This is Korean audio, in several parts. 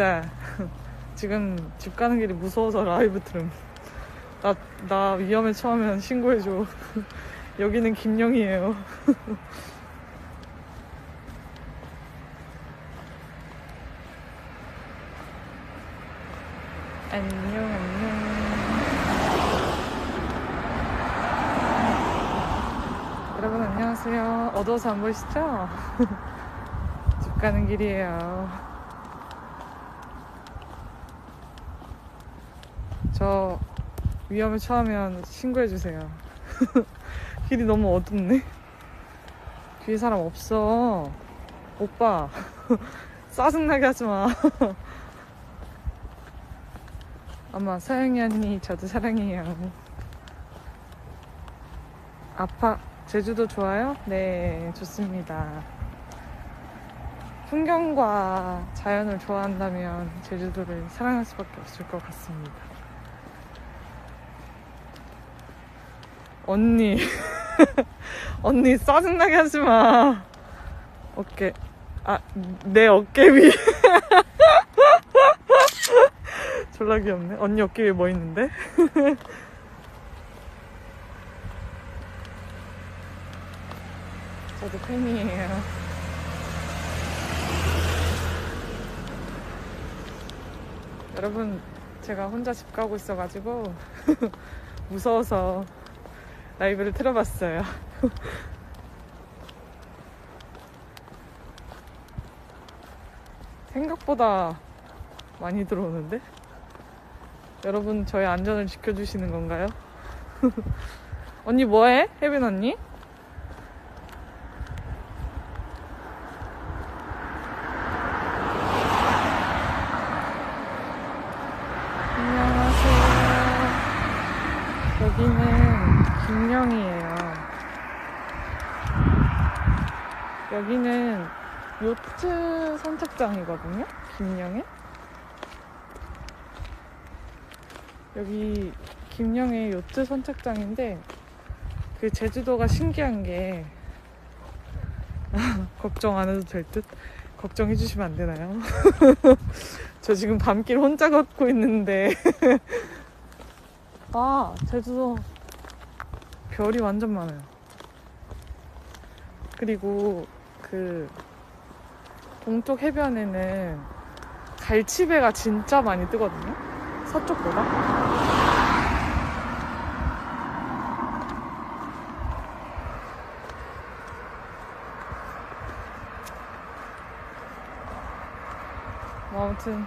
때 지금 집 가는 길이 무서워서 라이브 들음. 나, 나 위험에 처하면 신고해줘. 여기는 김영이에요. 안녕, 안녕. 여러분, 안녕하세요. 어두워서 안 보이시죠? 집 가는 길이에요. 저 위험에 처하면 신고해주세요. 길이 너무 어둡네. 뒤에 사람 없어. 오빠. 짜증나게 하지 마. 아마 서영이 언니 저도 사랑해요. 아파 제주도 좋아요? 네 좋습니다. 풍경과 자연을 좋아한다면 제주도를 사랑할 수밖에 없을 것 같습니다. 언니 언니 짜증나게 하지 마. 어깨 아 내 어깨 위. 졸라 귀엽네. 언니 어깨 위에 뭐 있는데? 저도 팬이에요. 여러분, 제가 혼자 집 가고 있어가지고 무서워서 라이브를 틀어봤어요. 생각보다 많이 들어오는데? 여러분 저의 안전을 지켜주시는 건가요? 언니 뭐해? 혜빈 언니? 안녕하세요. 여기는 김영이에요. 여기는 요트 선착장이거든요. 김영에. 여기 김영의 요트 선착장인데 그 제주도가 신기한 게 걱정 안 해도 될 듯 걱정해 주시면 안 되나요? 저 지금 밤길 혼자 걷고 있는데 아 제주도 별이 완전 많아요. 그리고 그 동쪽 해변에는 갈치배가 진짜 많이 뜨거든요. 서쪽보다. 뭐 아무튼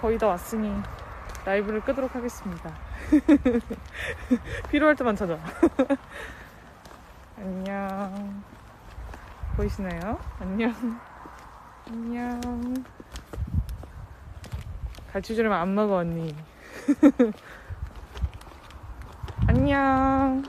거의 다 왔으니 라이브를 끄도록 하겠습니다. 필요할 때만 찾아. 안녕. 보이시나요? 안녕. 안녕. 주려면 안 먹어, 언니. 안녕.